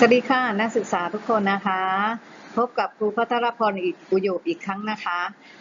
สวัสดีค่ะนักศึกษาทุกคนนะคะ พบกับครูพัทรพรอีกอุโยบอีกครั้งนะคะ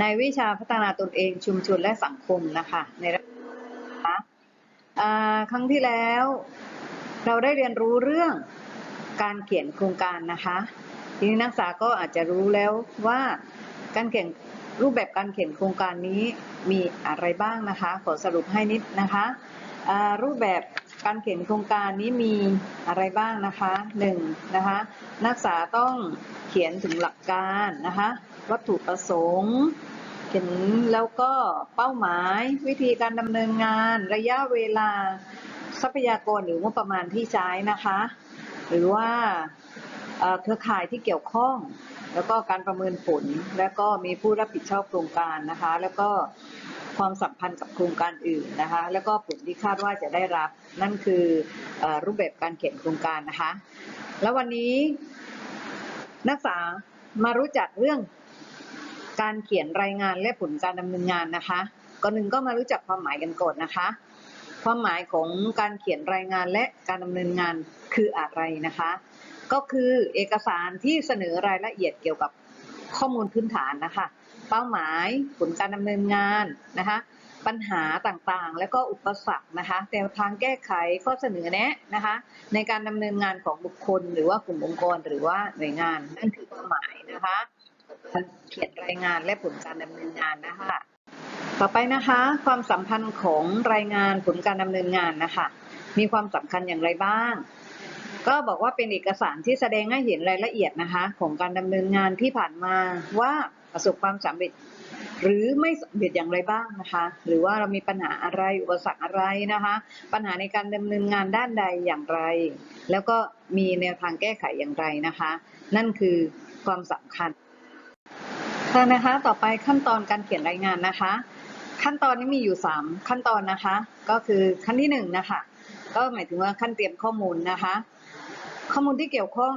ในวิชาพัฒนาตนเองชุมชนและสังคมนะคะในระดับนะคะครั้งที่แล้ว เราได้เรียนรู้เรื่องการเขียนโครงการนะคะทีนี้นักศึกษาก็อาจจะรู้แล้วว่าการเขียนรูปแบบการเขียนโครงการนี้มีอะไรบ้างนะคะ ขอสรุปให้นิดนะคะรูปแบบ การเขียนโครงการนี้มีอะไรบ้างนะคะหนึ่งนะคะนักศึกษาต้องเขียนถึงหลักการนะคะวัตถุประสงค์เขียนแล้วก็เป้าหมายวิธีการดำเนินงาน ระยะเวลาทรัพยากรหรืองบประมาณที่ใช้นะคะ หรือว่าเอ่อเครือข่ายที่เกี่ยวข้อง แล้วก็การประเมินผล แล้วก็มีผู้รับผิดชอบโครงการนะคะ แล้วก็ ความสัมพันธ์กับโครงการอื่นนะคะ แล้วก็ผลที่คาดว่าจะได้รับ นั่นคืออรูปแบบการเขียนโครงการนะคะ แล้ววันนี้นักศึกษามารู้จักเรื่องการเขียนรายงานและผลการดำเนินงานนะคะก่อนหนึ่งก็มารู้จักความหมายกันก่อนนะคะ ความหมายของการเขียนรายงานและการดำเนินงานคืออะไรนะคะ ก็คือเอกสารที่เสนอรายละเอียดเกี่ยวกับข้อมูลพื้นฐานนะคะ เป้าหมายผลการดำเนินงานนะคะปัญหาต่างๆ แล้วก็อุปสรรคนะคะแนวทางแก้ไขข้อเสนอแนะนะคะในการดำเนินงานของบุคคล หรือว่ากลุ่มองค์กรหรือว่าหน่วยงานนั่นคือควาหมายนะคะเขียนรายงานและผลการดำเนินงานนะคะต่อไปนะคะความสัมพันธ์ของรายงานผลการดำเนินงานนะคะมีความสำคัญอย่างไรบ้าง ก็บอกว่าเป็นเอกสารที่แสดงให้เห็นรายละเอียดนะคะของการดำเนินงานที่ผ่านมาว่า ประสบความสำเร็จ หรือไม่สำเร็จอย่างไรบ้างนะคะ หรือว่าเรามีปัญหาอะไรอุปสรรคอะไรนะคะ ปัญหาในการดำเนินงานด้านใดอย่างไร แล้วก็มีแนวทางแก้ไขอย่างไรนะคะ นั่นคือความสำคัญค่ะนะคะต่อไปขั้นตอนการเขียนรายงานนะคะ ขั้นตอนนี้มีอยู่ 3 ขั้นตอนนะคะ ก็คือขั้นที่1นะคะก็หมายถึงว่าขั้นเตรียมข้อมูลนะคะ ข้อมูลที่เกี่ยวข้อง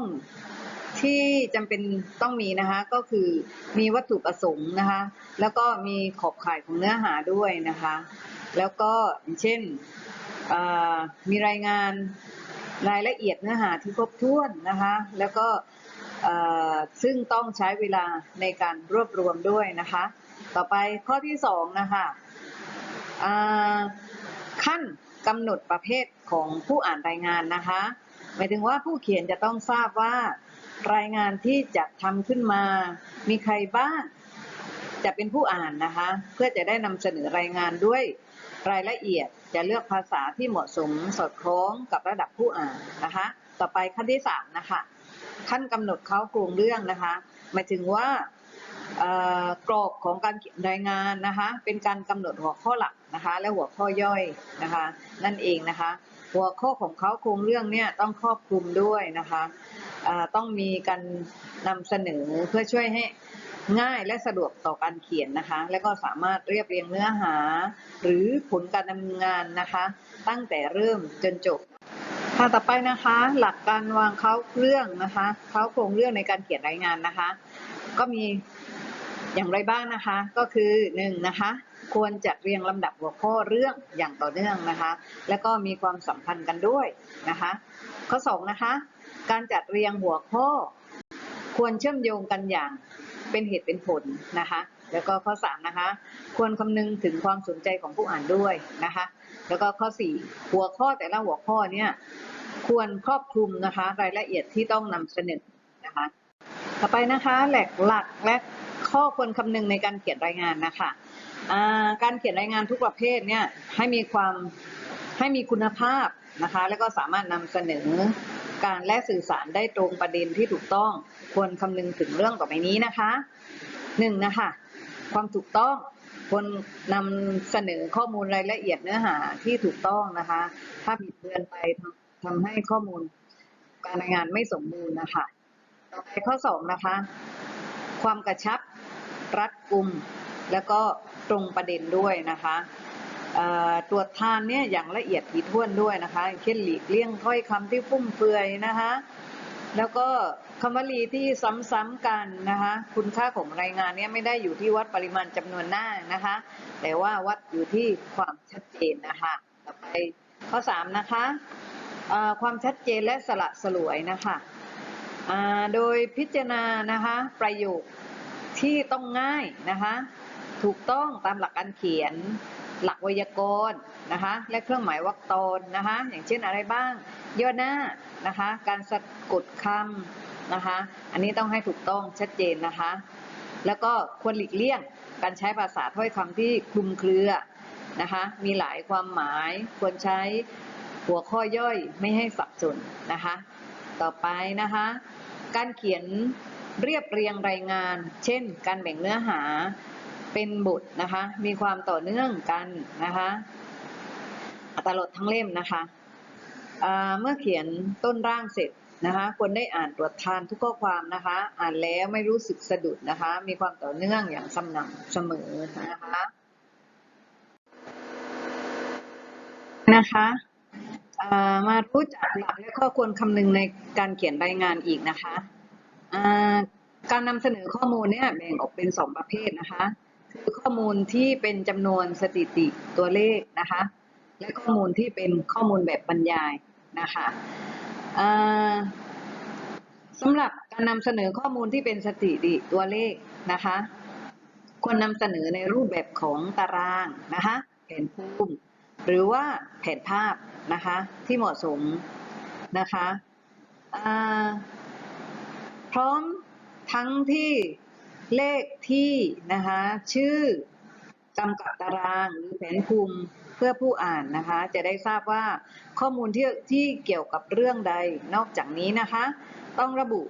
ที่จำเป็นต้องมีนะคะก็คือมีวัตถุประสงค์นะคะแล้วก็มีขอบข่ายของเนื้อหาด้วยนะคะแล้วก็อย่างเช่นมีรายงานรายละเอียดเนื้อหาที่ครบถ้วนนะคะแล้วก็ซึ่งต้องใช้เวลาในการรวบรวมด้วยนะคะต่อไปข้อที่สองนะคะขั้นกำหนดประเภทของผู้อ่านรายงานนะคะหมายถึงว่าผู้เขียนจะต้องทราบว่า รายงานที่จะทำขึ้นมา มีใครบ้างจะเป็นผู้อ่านนะคะ เพื่อจะได้นำเสนอรายงานด้วยรายละเอียดจะเลือกภาษาที่เหมาะสมสอดคล้องกับระดับผู้อ่านนะคะ ต่อไปขั้นที่สามนะคะขั้นกำหนดเขาโครงเรื่องนะคะหมายถึงว่ากรอบของการเขียนรายงานนะคะ เป็นการกำหนดหัวข้อหลักนะคะ และหัวข้อย่อยนะคะ นั่นเองนะคะ หัวข้อของเขาโครงเรื่องเนี่ยต้องครอบคลุมด้วยนะคะ ต้องมีการนำเสนอเพื่อช่วยให้ง่ายและสะดวกต่อการเขียนนะคะ และก็สามารถเรียบเรียงเนื้อหา หรือผลการดำเนินงานนะคะ ตั้งแต่เริ่มจนจบค่ะต่อไปนะคะ หลักการวางเขาเรื่องนะคะเขาโครงเรื่องในการเขียนรายงานนะคะ ก็มีอย่างไรบ้างนะคะ ก็คือหนึ่งนะคะควรจัดเรียงลำดับหัวข้อเรื่องอย่างต่อเนื่องนะคะ แล้วก็มีความสัมพันธ์กันด้วยนะคะ ข้อสองนะคะ การจัดเรียงหัวข้อ ควรเชื่อมโยงกันอย่างเป็นเหตุเป็นผลนะคะ แล้วก็ข้อสามนะคะ ควรคำนึงถึงความสนใจของผู้อ่านด้วยนะคะ แล้วก็ข้อสี่หัวข้อแต่ละหัวข้อเนี่ยควรครอบคลุมนะคะ รายละเอียดที่ต้องนำเสนอนะคะ ต่อไปนะคะแหลกหลักและข้อควรคำนึงในการเขียนรายงานนะคะการเขียนรายงานทุกประเภทเนี่ยให้มีความให้มีคุณภาพนะคะ แล้วก็สามารถนำเสนอ การและสื่อสารได้ตรงประเด็นที่ถูกต้องควรคำนึงถึงเรื่องต่อไปนี้นะคะหนึ่งนะคะ ความถูกต้องควรนำเสนอข้อมูลรายละเอียดเนื้อหาที่ถูกต้องนะคะ ถ้าผิดเบือนไปทำให้ข้อมูลการรายงานไม่สมบูรณ์นะคะต่อไปข้อสองนะคะ ความกระชับรัดกุม แล้วก็ตรงประเด็นด้วยนะคะ ตรวจทานเนี่ยอย่างละเอียดถี่ถ้วนด้วยนะคะเช่นหลีกเลี่ยงถ้อยคำที่ฟุ่มเฟือยนะคะแล้วก็คำวลีที่ซ้ำๆกันนะคะคุณค่าของรายงานเนี้ไม่ได้อยู่ที่วัดปริมาณจำนวนหน้านะคะ แต่ว่าวัดอยู่ที่ความชัดเจนนะคะต่อไปข้อสามนะคะความชัดเจนและสละสลวยนะคะโดยพิจารณานะคะประโยคที่ต้องง่ายนะคะถูกต้องตามหลักการเขียน หลักไวยากรณ์นะคะ และเครื่องหมายวรรคตอนนะคะ อย่างเช่นอะไรบ้าง ย่อหน้านะคะ การสะกดคำนะคะ อันนี้ต้องให้ถูกต้องชัดเจนนะคะ แล้วก็ควรหลีกเลี่ยงการใช้ภาษาถ้อยคำที่คลุมเครือนะคะ มีหลายความหมายควรใช้หัวข้อย่อยไม่ให้สับสนนะคะ ต่อไปนะคะ การเขียนเรียบเรียงรายงาน เช่น การแบ่งเนื้อหา เป็นบทนะคะ มีความต่อเนื่องกันนะคะตลอดทั้งเล่มนะคะเมื่อเขียนต้นร่างเสร็จนะคะควรได้อ่านตรวจทานทุกข้อความนะคะ อ่านแล้วไม่รู้สึกสะดุดนะคะ มีความต่อเนื่องอย่างสม่ำเสมอนะคะนะคะมารู้จักหลักและข้อควรคำนึงในการเขียนรายงานอีกนะคะการนำเสนอข้อมูลเนี่ยแบ่งออกเป็นสองประเภทนะคะ คือข้อมูลที่เป็นจำนวนสถิติตัวเลขนะคะ และข้อมูลที่เป็นข้อมูลแบบบรรยายนะคะอ่าสำหรับการนำเสนอข้อมูลที่เป็นสถิติตัวเลขนะคะ ควรนำเสนอในรูปแบบของตารางนะคะแผนภูมิหรือว่าแผนภาพนะคะที่เหมาะสมนะคะพร้อมทั้งที่ เลขที่นะคะชื่อกำกับตารางหรือแผนภูมิเพื่อผู้อ่านนะคะ จะได้ทราบว่าข้อมูลที่ที่เกี่ยวกับเรื่องใด นอกจากนี้นะคะ ต้องระบุ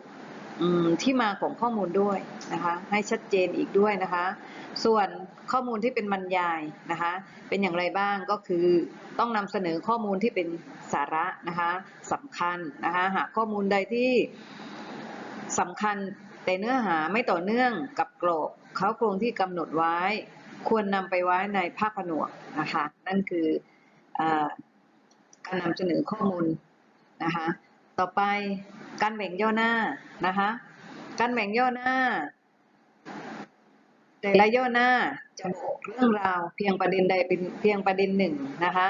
ที่มาของข้อมูลด้วยนะคะ ให้ชัดเจนอีกด้วยนะคะ ส่วนข้อมูลที่เป็นบรรยายนะคะ เป็นอย่างไรบ้างก็คือต้องนำเสนอข้อมูลที่เป็นสาระนะคะสำคัญนะคะหากข้อมูลใดที่สำคัญ แต่เนื้อหาไม่ต่อเนื่องกับกรอบเขาโครงที่กำหนดไว้ ควรนำไปไว้ในภาคผนวกนะคะนั่นคืออการนำเสนอข้อมูลนะคะต่อไปการแบ่งย่อหน้านะคะการแบ่งย่อหน้า แต่ละย่อหน้าจะบอกเรื่องราวเพียงประเด็นใดเป็นเพียงประเด็นหนึ่งนะคะ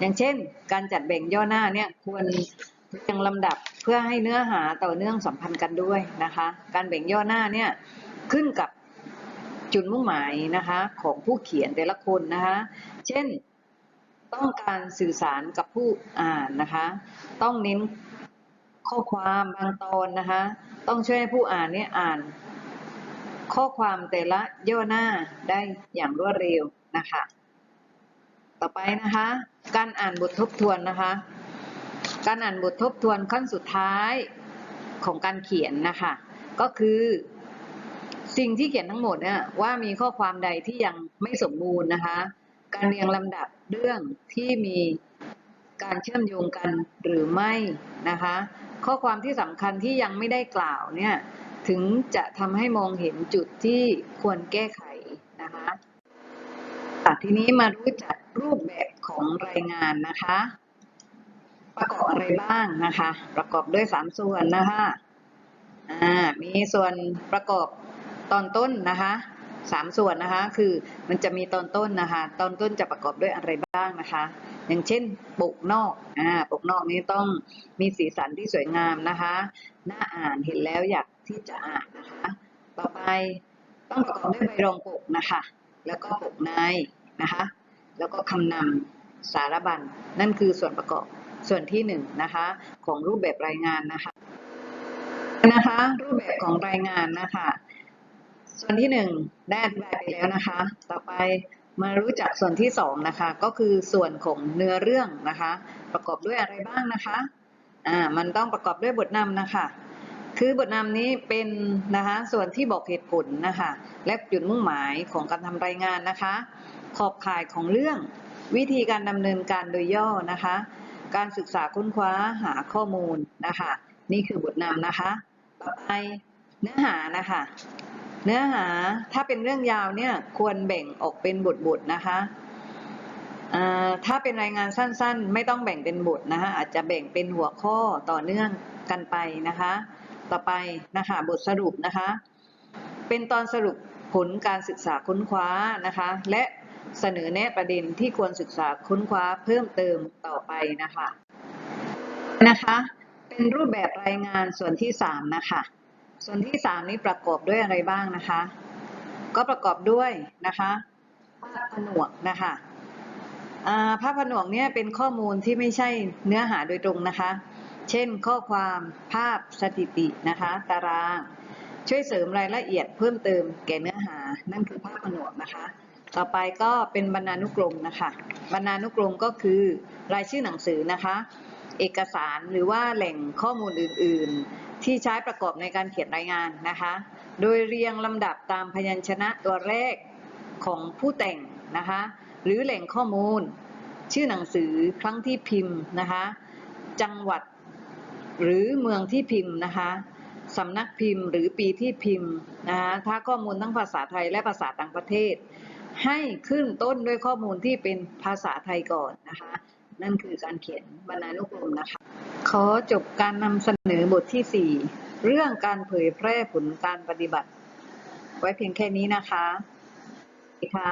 อย่างเช่น การจัดแบ่งย่อหน้าเนี่ยควร เรียงลำดับเพื่อให้เนื้อหาต่อเนื่องสัมพันธ์กันด้วยนะคะ การแบ่งย่อหน้าเนี่ยขึ้นกับจุดมุ่งหมายนะคะของผู้เขียนแต่ละคนนะคะ เช่นต้องการสื่อสารกับผู้อ่านนะคะ ต้องเน้นข้อความบางตอนนะคะ ต้องช่วยให้ผู้อ่านเนี่ยอ่าน ข้อความแต่ละย่อหน้าได้อย่างรวดเร็วนะคะ ต่อไปนะคะ การอ่านบททบทวนนะคะ การอ่านบททบทวนขั้นสุดท้ายของการเขียนนะคะก็คือสิ่งที่เขียนทั้งหมดเนี่ยว่ามีข้อความใดที่ยังไม่สมบูรณ์นะคะ การเรียงลำดับเรื่องที่มีการเชื่อมโยงกันหรือไม่นะคะ ข้อความที่สำคัญที่ยังไม่ได้กล่าวเนี่ยถึงจะทำให้มองเห็นจุดที่ควรแก้ไขนะคะทีนี้มารู้จักรูปแบบของรายงานนะคะ ประกอบอะไรบ้างนะคะ ประกอบด้วยสามส่วนนะคะอ่ามีส่วนประกอบตอนต้นนะคะสามส่วนนะคะ คือมันจะมีตอนต้นนะคะ ตอนต้นจะประกอบด้วยอะไรบ้างนะคะ อย่างเช่นปกนอกอ่าปกนอกนี้ต้องมีสีสันที่สวยงามนะคะน่าอ่านเห็นแล้วอยากที่จะอ่านนะคะ ต่อไปต้องประกอบด้วยใบรองปกนะคะ แล้วก็ปกในนะคะ แล้วก็คำนำสารบัญนั่นคือส่วนประกอบ ส่วนที่หนึ่งนะคะของรูปแบบรายงานนะคะนะคะรูปแบบของรายงานนะคะส่วนที่หนึ่งได้อธิบายไปแล้วนะคะ ต่อไปมารู้จักส่วนที่สองนะคะก็คือส่วนของเนื้อเรื่องนะคะ ประกอบด้วยอะไรบ้างนะคะอ่ามันต้องประกอบด้วยบทนำนะคะคือบทนำนี้เป็นนะคะส่วนที่บอกเหตุผลนะคะและจุดมุ่งหมายของการทำรายงานนะคะ ขอบข่ายของเรื่องวิธีการดำเนินการโดยย่อนะคะ การศึกษาค้นคว้าหาข้อมูลนะคะ นี่คือบทนำนะคะต่อไปเนื้อหานะคะ เนื้อหาถ้าเป็นเรื่องยาวเนี่ยควรแบ่งออกเป็นบทๆนะคะถ้าเป็นรายงานสั้นๆ ไม่ต้องแบ่งเป็นบทนะคะอาจจะแบ่งเป็นหัวข้อต่อเนื่องกันไปนะคะ ต่อไปนะคะบทสรุปนะคะ เป็นตอนสรุปผลการศึกษาค้นคว้านะคะ และ เสนอแนะประเด็นที่ควรศึกษาค้นคว้าเพิ่มเติมต่อไปนะคะนะคะ เป็นรูปแบบรายงานส่วนที่สามนะคะ ส่วนที่สามนี้ประกอบด้วยอะไรบ้างนะคะ ก็ประกอบด้วยนะคะภาพผนวกนะคะอ่าภาพผนวกเนี่ยเป็นข้อมูลที่ไม่ใช่เนื้อหาโดยตรงนะคะ เช่นข้อความภาพสถิตินะคะ ตาราง ช่วยเสริมรายละเอียดเพิ่มเติมแก่เนื้อหานั่นคือภาพผนวกนะคะ ต่อไปก็เป็นบรรณานุกรมนะคะ บรรณานุกรมก็คือรายชื่อหนังสือนะคะ เอกสารหรือว่าแหล่งข้อมูลอื่น ๆ ที่ใช้ประกอบในการเขียนรายงานนะคะ โดยเรียงลำดับตามพยัญชนะตัวแรกของผู้แต่งนะคะ หรือแหล่งข้อมูล ชื่อหนังสือครั้งที่พิมพ์นะคะ จังหวัดหรือเมืองที่พิมพ์นะคะสำนักพิมพ์หรือปีที่พิมพ์นะคะถ้าข้อมูลทั้งภาษาไทยและภาษาต่างประเทศ ให้ขึ้นต้นด้วยข้อมูลที่เป็นภาษาไทยก่อนนะคะ นั่นคือการเขียนบรรณานุกรมนะคะ ขอจบการนำเสนอบทที่ 4 เรื่องการเผยแพร่ผลการปฏิบัติ ไว้เพียงแค่นี้นะคะค่ะ